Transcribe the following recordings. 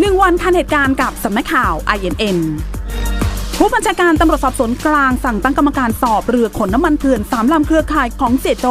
หนึ่งวันทันเหตุการณ์กับสำนักข่าว INN ผู้บัญชาการตำรวจสอบสวนกลางสั่งตั้งกรรมการสอบเรือขนน้ำมันเถื่อนสามลำเครือข่ายของเสียโจ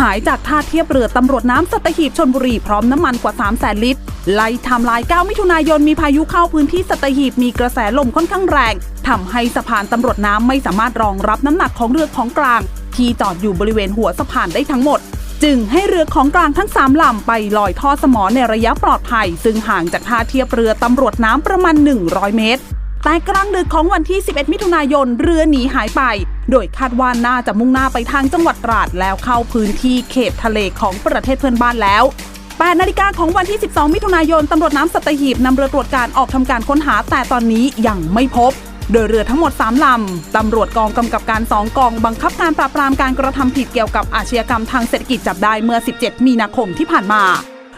หายจากท่าเทียบเรือตำรวจน้ำสัตหีบชนบุรีพร้อมน้ำมันกว่า 3 0 0แสนลิตร ไล่ทม์ไลน์9มิถุนายนมีพายุเข้าพื้นที่สัตหีบมีกระแสลมค่อนข้างแรงทำให้สะพานตำรวจน้ำไม่สามารถรองรับน้ำหนักของเรือของกลาง ที่จอดอยู่บริเวณหัวสะพานได้ทั้งหมด จึงให้เรือของกลางทั้ง 3ลำไปลอยท่อสมอในระยะปลอดภัย ซึ่งห่างจากท่าเทียบเรือตำรวจน้ำประมาณ 100 เมตร แต่กลางดึกของวันที่ 11 มิถุนายนเรือหนีหายไป โดยคาดว่าน่าจะมุ่งหน้าไปทางจังหวัดตราดแล้วเข้าพื้นที่เขตทะเลของประเทศเพื่อนบ้านแล้ว8นาฬิกาของวันที่ 12 มิถุนายน ตำรวจน้ำสัตหีบนำเรือตรวจการออกทำการค้นหาแต่ตอนนี้ยังไม่พบ โดยเรือทั้งหมด 3 ลำ ตำรวจกองกำกับการ 2 กอง บังคับการปราบปรามการกระทำผิดเกี่ยวกับอาชญากรรมทางเศรษฐกิจจับได้เมื่อ 17 มีนาคมที่ผ่านมา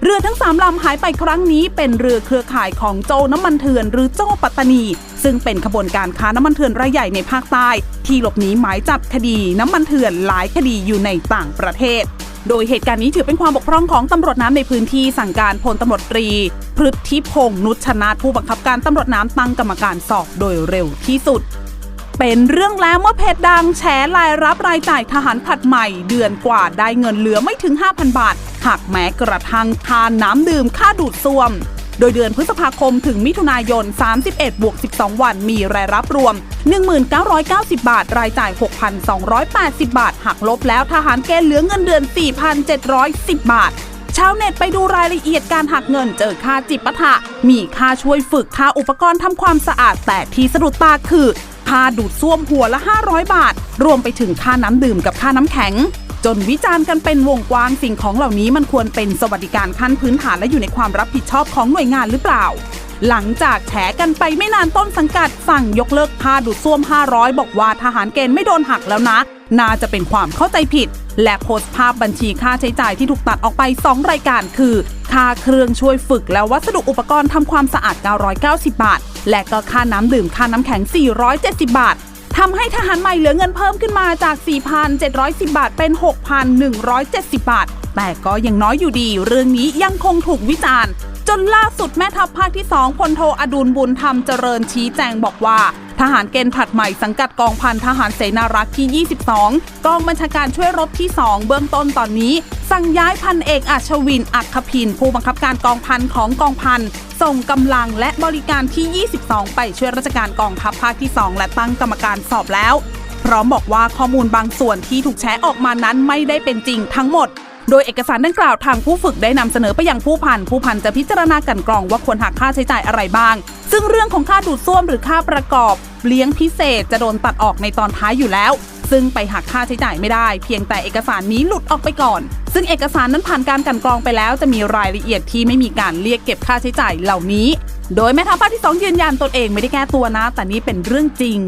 เรือทั้ง 3 ลำหายไปครั้งนี้เป็นเรือเครือข่ายของโจน้ำมันเถื่อนหรือโจปัตตานี ซึ่งเป็นขบวนการค้าน้ำมันเถื่อนรายใหญ่ในภาคใต้ ที่หลบหนีหมายจับคดีน้ำมันเถื่อนหลายคดีอยู่ในต่างประเทศ โดยเหตุการณ์นี้ถือเป็นความบกพร่องของตำรวจน้ำในพื้นที่สั่งการพลตำรวจตรี พฤทธิพงษ์นุชชนาถผู้บังคับการตำรวจน้ำตั้งกรรมการสอบโดยเร็วที่สุดเป็นเรื่องแล้วเมื่อเพจดังแฉรายรับรายจ่ายทหารผัดใหม่ เดือนกว่าได้เงินเหลือไม่ถึง 5,000 บาทหากแม้กระทั่งทานน้ำดื่มค่าดูดซ่วม โดยเดือนพฤษภาคมถึงมิถุนายน 31บวก12 วันมีรายรับรวม 1990 บาท รายจ่าย 6,280 บาท หักลบแล้วทหารเกณฑ์เหลือเงินเดือน 4,710 บาทชาวเน็ตไปดูรายละเอียดการหักเงินเจอค่าจิปาถะมีค่าช่วยฝึกค่าอุปกรณ์ทำความสะอาดแต่ที่สะดุดตาคือ ค่าดูดซ่วมหัวละ 500 บาท รวมไปถึงค่าน้ำดื่มกับค่าน้ำแข็ง จนวิจารณ์กันเป็นวงกว้างสิ่งของเหล่านี้มันควรเป็นสวัสดิการขั้นพื้นฐานและอยู่ในความรับผิดชอบของหน่วยงานหรือเปล่า หลังจากแฉกันไปไม่นานต้นสังกัดสั่งยกเลิกค่าดูดซ่วม 500 บอกว่าทหารเกณฑ์ไม่โดนหักแล้วนะ น่าจะเป็นความเข้าใจผิด และโพสต์ภาพบัญชีค่าใช้จ่ายที่ถูกตัดออกไป 2 รายการคือค่าเครื่องช่วยฝึกและวัสดุอุปกรณ์ทำความสะอาด 990 บาท และก็ค่าน้ำดื่มค่าน้ำแข็ง 470 บาท ทำให้ทหารใหม่เหลือเงินเพิ่มขึ้นมาจาก 4,710 บาทเป็น 6,170 บาท แต่ก็ยังน้อยอยู่ดี เรื่องนี้ยังคงถูกวิจารณ์ จนล่าสุดแม่ทัพภาคที่ 2พลโทอดุลบุญธรรมเจริญชี้แจงบอกว่า ทหารเกณฑ์ผัดใหม่สังกัดกองพันทหารเสนารักษ์ที่ 22 กองบัญชาการช่วยรบที่ 2 เบื้องต้นตอนนี้ สั่งย้ายพันเอกอัชวินอัคคพินผู้บังคับการกองพันของกองพัน ส่งกำลังและบริการที่ 22 ไปช่วยราชการกองทัพภาคที่ 2 และตั้งกรรมการสอบแล้ว พร้อมบอกว่าข้อมูลบางส่วนที่ถูกแชร์ออกมานั้นไม่ได้เป็นจริงทั้งหมด โดยเอกสารดังกล่าวทางผู้ฝึกได้นำเสนอไปยังผู้พัน ผู้พันจะพิจารณากันกรองว่าควรหักค่าใช้จ่ายอะไรบ้าง ซึ่งเรื่องของค่าดูดซ่วมหรือค่าประกอบ เลี้ยงพิเศษจะโดนตัดออกในตอนท้ายอยู่แล้ว ซึ่งไปหักค่าใช้จ่ายไม่ได้ เพียงแต่เอกสารนี้หลุดออกไปก่อน ซึ่งเอกสารนั้นผ่านการกันกรองไปแล้วจะมีรายละเอียดที่ไม่มีการเรียกเก็บค่าใช้จ่ายเหล่านี้ โดยแม่ทัพภาคที่สองยืนยันตนเองไม่ได้แก้ตัวนะ แต่นี่เป็นเรื่องจริง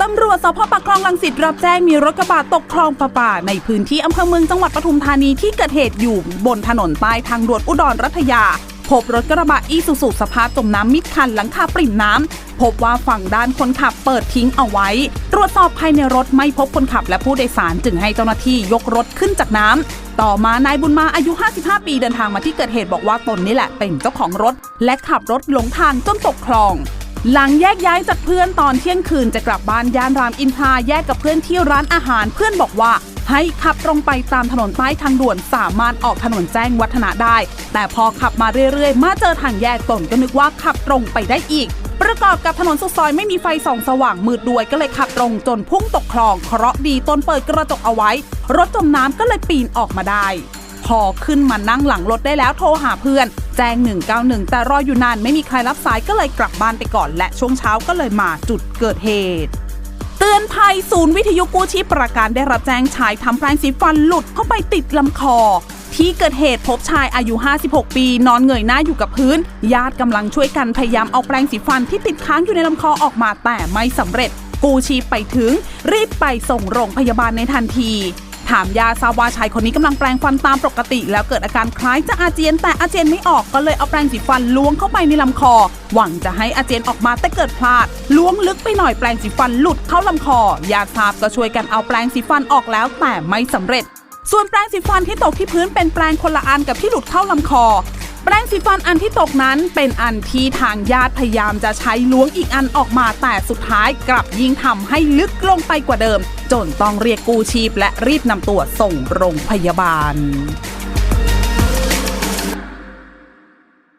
ตำรวจสพปากคลองลังสิตรับแจ้งมีรถกระบะตกคลองประปาในพื้นที่อำเภอเมืองจังหวัดปทุมธานีที่เกิดเหตุอยู่บนถนนใต้ทางด่วนอุดรรัตยา พบรถกระบะอีซูซูสภาพจมน้ำมิดคันหลังคาปริ่มน้ำ พบว่าฝั่งด้านคนขับเปิดทิ้งเอาไว้ ตรวจสอบภายในรถไม่พบคนขับและผู้โดยสารจึงให้เจ้าหน้าที่ยกรถขึ้นจากน้ำต่อมานายบุญมาอายุ 55 ปีเดินทางมาที่เกิดเหตุบอกว่าตนนี่แหละเป็นเจ้าของรถ และขับรถหลงทางจนตกคลองหลังแยกย้ายจากเพื่อนตอนเที่ยงคืนจะกลับบ้านย่านรามอินทราแยกกับเพื่อนที่ร้านอาหารเพื่อนบอกว่า ให้ขับตรงไปตามถนนใต้ทางด่วนสามารถออกถนนแจ้งวัฒนะได้ แต่พอขับมาเรื่อยๆ มาเจอทางแยกตนก็นึกว่าขับตรงไปได้อีก ประกอบกับถนนสุดซอยไม่มีไฟส่องสว่างมืดด้วยก็เลยขับตรงจนพุ่งตกคลองเคราะดีตนเปิดกระจกเอาไว้ รถจมน้ำก็เลยปีนออกมาได้ พอขึ้นมานั่งหลังรถได้แล้วโทรหาเพื่อน แจ้ง 191 แต่รออยู่นานไม่มีใครรับสายก็เลยกลับบ้านไปก่อน และช่วงเช้าก็เลยมาจุดเกิดเหตุเตือนภัยศูนย์วิทยุกู้ชีพประการได้รับแจ้งชายทำแปรงสีฟันหลุดเข้าไปติดลำคอ ที่เกิดเหตุพบชายอายุ 56 ปี นอนเงยหน้าอยู่กับพื้น ญาติกำลังช่วยกันพยายามเอาแปรงสีฟันที่ติดค้างอยู่ในลำคอออกมาแต่ไม่สำเร็จ กู้ชีพไปถึง รีบไปส่งโรงพยาบาลในทันทีถามยาทราบว่าชายคนนี้กำลังแปรงฟันตามปกติ แล้วเกิดอาการคล้ายจะอาเจียนแต่อาเจียนไม่ออกก็เลยเอาแปรงสีฟันล้วงเข้าไปในลำคอ หวังจะให้อาเจียนออกมาแต่เกิดพลาด ล้วงลึกไปหน่อยแปรงสีฟันหลุดเข้าลำคอ ยาทราบก็ช่วยกันเอาแปรงสีฟันออกแล้วแต่ไม่สำเร็จ ส่วนแปรงสีฟันที่ตกที่พื้นเป็นแปรงคนละอันกับที่หลุดเข้าลำคอ แปรงสีฟันอันที่ตกนั้นเป็นอันที่ทางญาติพยายามจะใช้ล้วงอีกอันออกมาแต่สุดท้ายกลับยิ่งทำให้ลึกลงไปกว่าเดิม จนต้องเรียกกู้ชีพและรีบนำตัวส่งโรงพยาบาล